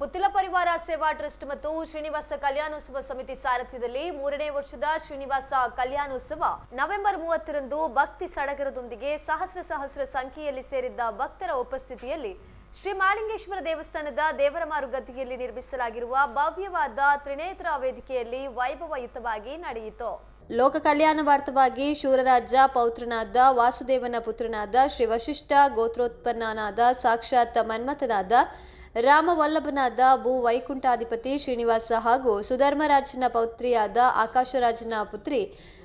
ಪುತ್ತಿಲ ಪರಿವಾರ ಸೇವಾ ಟ್ರಸ್ಟ್ ಮತ್ತು ಶ್ರೀನಿವಾಸ ಕಲ್ಯಾಣೋತ್ಸವ ಸಮಿತಿ ಸಾರಥ್ಯದಲ್ಲಿ ಮೂರನೇ ವರ್ಷದ ಶ್ರೀನಿವಾಸ ಕಲ್ಯಾಣೋತ್ಸವ ನವೆಂಬರ್ ಮೂವತ್ತರಂದು ಭಕ್ತಿ ಸಡಗರದೊಂದಿಗೆ ಸಹಸ್ರ ಸಹಸ್ರ ಸಂಖ್ಯೆಯಲ್ಲಿ ಸೇರಿದ್ದ ಭಕ್ತರ ಉಪಸ್ಥಿತಿಯಲ್ಲಿ ಶ್ರೀ ಮಾಲಿಂಗೇಶ್ವರ ದೇವಸ್ಥಾನದ ದೇವರ ಮಾರುಗದ್ದಿಯಲ್ಲಿ ನಿರ್ಮಿಸಲಾಗಿರುವ ಭವ್ಯವಾದ ತ್ರಿನೇತ್ರ ವೇದಿಕೆಯಲ್ಲಿ ವೈಭವಯುತವಾಗಿ ನಡೆಯಿತು. ಲೋಕ ಕಲ್ಯಾಣ ವಾರ್ತವಾಗಿ ಶೂರರಾಜ, ಪೌತ್ರನಾದ, ವಾಸುದೇವನ ಪುತ್ರನಾದ ಶ್ರೀ ವಶಿಷ್ಠ ಗೋತ್ರೋತ್ಪನ್ನನಾದ, ಸಾಕ್ಷಾತ್ ಮನ್ಮಥನಾದ ರಾಮವಲ್ಲಭನಾದ ಭೂ ವೈಕುಂಠಾಧಿಪತಿ ಶ್ರೀನಿವಾಸ ಹಾಗೂ ಸುಧರ್ಮರಾಜನ ಪೌತ್ರಿಯಾದ ಆಕಾಶರಾಜನ ಪುತ್ರಿ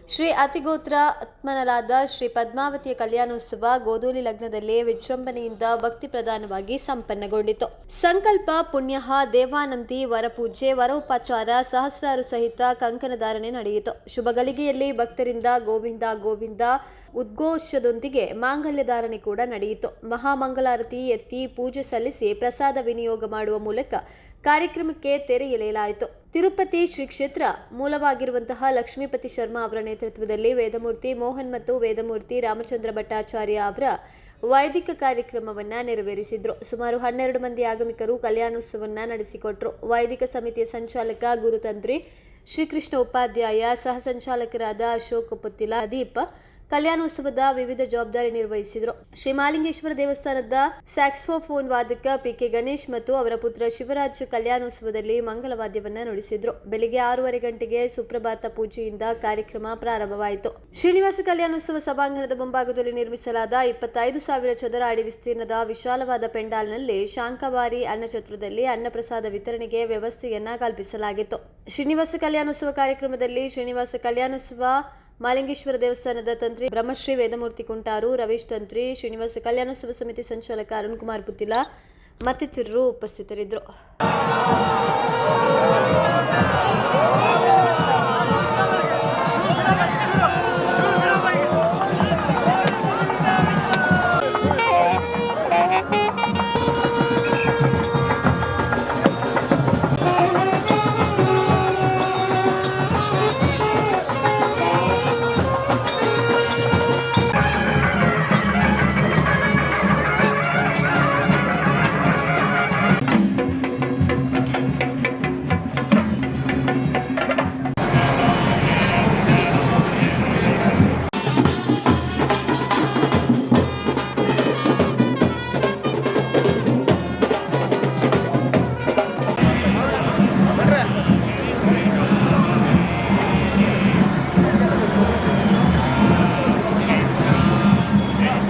ಶ್ರೀ ಅತಿಗೋತ್ರ ಆತ್ಮನಲಾದ ಶ್ರೀ ಪದ್ಮಾವತಿಯ ಕಲ್ಯಾಣೋತ್ಸವ ಗೋಧೂಲಿ ಲಗ್ನದಲ್ಲಿ ವಿಜೃಂಭಣೆಯಿಂದ ಭಕ್ತಿ ಪ್ರಧಾನವಾಗಿ ಸಂಪನ್ನಗೊಂಡಿತು. ಸಂಕಲ್ಪ ಪುಣ್ಯ ದೇವಾನಂದಿ, ವರಪೂಜೆ, ವರೋಪಚಾರ, ಸಹಸ್ರಾರು ಸಹಿತ ಕಂಕಣಧಾರಣೆ ನಡೆಯಿತು. ಶುಭಗಳಿಗೆಯಲ್ಲಿ ಭಕ್ತರಿಂದ ಗೋವಿಂದ ಗೋವಿಂದ ಉದ್ಘೋಷದೊಂದಿಗೆ ಮಾಂಗಲ್ಯ ಧಾರಣೆ ಕೂಡ ನಡೆಯಿತು. ಮಹಾಮಂಗಲಾರತಿ ಎತ್ತಿ ಪೂಜೆ ಸಲ್ಲಿಸಿ ಪ್ರಸಾದ ವಿನಿಯೋಗ ಮಾಡುವ ಮೂಲಕ ಕಾರ್ಯಕ್ರಮಕ್ಕೆ ತೆರೆ ಎಳೆಯಲಾಯಿತು. ತಿರುಪತಿ ಶ್ರೀ ಕ್ಷೇತ್ರ ಮೂಲವಾಗಿರುವಂತಹ ಲಕ್ಷ್ಮೀಪತಿ ಶರ್ಮಾ ಅವರ ನೇತೃತ್ವದಲ್ಲಿ ವೇದಮೂರ್ತಿ ಮೋಹನ್ ಮತ್ತು ವೇದಮೂರ್ತಿ ರಾಮಚಂದ್ರ ಭಟ್ಟಾಚಾರ್ಯ ಅವರ ವೈದಿಕ ಕಾರ್ಯಕ್ರಮವನ್ನ ನೆರವೇರಿಸಿದ್ರು. ಸುಮಾರು ಹನ್ನೆರಡು ಮಂದಿ ಆಗಮಿಕರು ಕಲ್ಯಾಣೋತ್ಸವನ್ನ ನಡೆಸಿಕೊಟ್ರು. ವೈದಿಕ ಸಮಿತಿಯ ಸಂಚಾಲಕ ಗುರುತಂತ್ರಿ ಶ್ರೀಕೃಷ್ಣ ಉಪಾಧ್ಯಾಯ, ಸಹ ಸಂಚಾಲಕರಾದ ಅಶೋಕ್ ಪುತ್ತಿಲ, ದೀಪ ಕಲ್ಯಾಣೋತ್ಸವದ ವಿವಿಧ ಜವಾಬ್ದಾರಿ ನಿರ್ವಹಿಸಿದರು. ಶ್ರೀ ಮಾಲಿಂಗೇಶ್ವರ ದೇವಸ್ಥಾನದ ಸ್ಯಾಕ್ಸ್ಫೋಫೋನ್ ವಾದಕ ಪಿಕೆ ಗಣೇಶ್ ಮತ್ತು ಅವರ ಪುತ್ರ ಶಿವರಾಜ್ ಕಲ್ಯಾಣೋತ್ಸವದಲ್ಲಿ ಮಂಗಲವಾದ್ಯವನ್ನ ನುಡಿಸಿದ್ರು. ಬೆಳಿಗ್ಗೆ ಆರೂವರೆ ಗಂಟೆಗೆ ಸುಪ್ರಭಾತ ಪೂಜೆಯಿಂದ ಕಾರ್ಯಕ್ರಮ ಪ್ರಾರಂಭವಾಯಿತು. ಶ್ರೀನಿವಾಸ ಕಲ್ಯಾಣೋತ್ಸವ ಸಭಾಂಗಣದ ಮುಂಭಾಗದಲ್ಲಿ ನಿರ್ಮಿಸಲಾದ ಇಪ್ಪತ್ತೈದು ಸಾವಿರ ಚದರ ಅಡಿ ವಿಸ್ತೀರ್ಣದ ವಿಶಾಲವಾದ ಪೆಂಡಾಲ್ನಲ್ಲಿ ಶಾಂಕಬಾರಿ ಅನ್ನಚತ್ರದಲ್ಲಿ ಅನ್ನಪ್ರಸಾದ ವಿತರಣೆಗೆ ವ್ಯವಸ್ಥೆಯನ್ನ ಕಲ್ಪಿಸಲಾಗಿತ್ತು. ಶ್ರೀನಿವಾಸ ಕಲ್ಯಾಣೋತ್ಸವ ಕಾರ್ಯಕ್ರಮದಲ್ಲಿ ಶ್ರೀನಿವಾಸ ಕಲ್ಯಾಣೋತ್ಸವ ಮಾಲಿಂಗೇಶ್ವರ ದೇವಸ್ಥಾನದ ತಂತ್ರಿ ಬ್ರಹ್ಮಶ್ರೀ ವೇದಮೂರ್ತಿ ಕುಂಟಾರು, ರವೀಶ್ ತಂತ್ರಿ, ಶ್ರೀನಿವಾಸ ಕಲ್ಯಾಣೋತ್ಸವ ಸಮಿತಿ ಸಂಚಾಲಕ ಅರುಣ್ ಕುಮಾರ್ ಪುತ್ತಿಲ ಮತ್ತಿತರರು ಉಪಸ್ಥಿತರಿದ್ದರು.